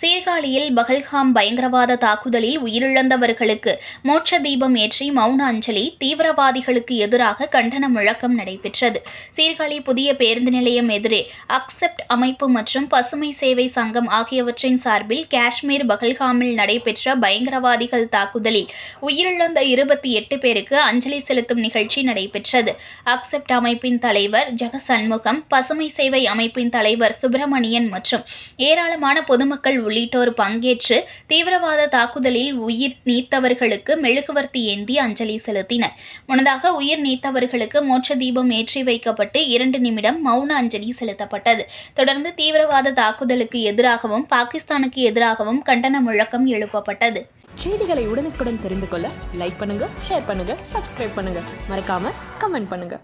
சீர்காழியில் பகல்காம் பயங்கரவாத தாக்குதலில் உயிரிழந்தவர்களுக்கு மோட்ச தீபம் ஏற்றி மௌன அஞ்சலி தீவிரவாதிகளுக்கு எதிராக கண்டன முழக்கம் நடைபெற்றது. சீர்காழி புதிய பேருந்து நிலையம் எதிரே அக்செப்ட் அமைப்பு மற்றும் பசுமை சேவை சங்கம் ஆகியவற்றின் சார்பில் காஷ்மீர் பகல்காமில் நடைபெற்ற பயங்கரவாதிகள் தாக்குதலில் உயிரிழந்த இருபத்தி எட்டு பேருக்கு அஞ்சலி செலுத்தும் நிகழ்ச்சி நடைபெற்றது. அக்செப்ட் அமைப்பின் தலைவர் ஜெகசண்முகம் பசுமை சேவை அமைப்பின் தலைவர் சுப்பிரமணியன் மற்றும் ஏராளமான பொதுமக்கள் உள்ளிட்டோர் பங்கேற்று தீவிரவாத தாக்குதலில் உயிர் நீத்தவர்களுக்கு மெழுகுவர்த்தி ஏந்தி அஞ்சலி செலுத்தினர். முன்னதாக உயிர் நீத்தவர்களுக்கு மோட்ச தீபம் ஏற்றி வைக்கப்பட்டு இரண்டு நிமிடம் மௌன அஞ்சலி செலுத்தப்பட்டது. தொடர்ந்து தீவிரவாத தாக்குதலுக்கு எதிராகவும் பாகிஸ்தானுக்கு எதிராகவும் கண்டன முழக்கம் எழுப்பப்பட்டது. செய்திகளை உடனுக்குடன் தெரிந்து கொள்ள லைக் பண்ணுங்க ஷேர் பண்ணுங்க சப்ஸ்கிரைப் பண்ணுங்க. மறக்காம கமெண்ட் பண்ணுங்க.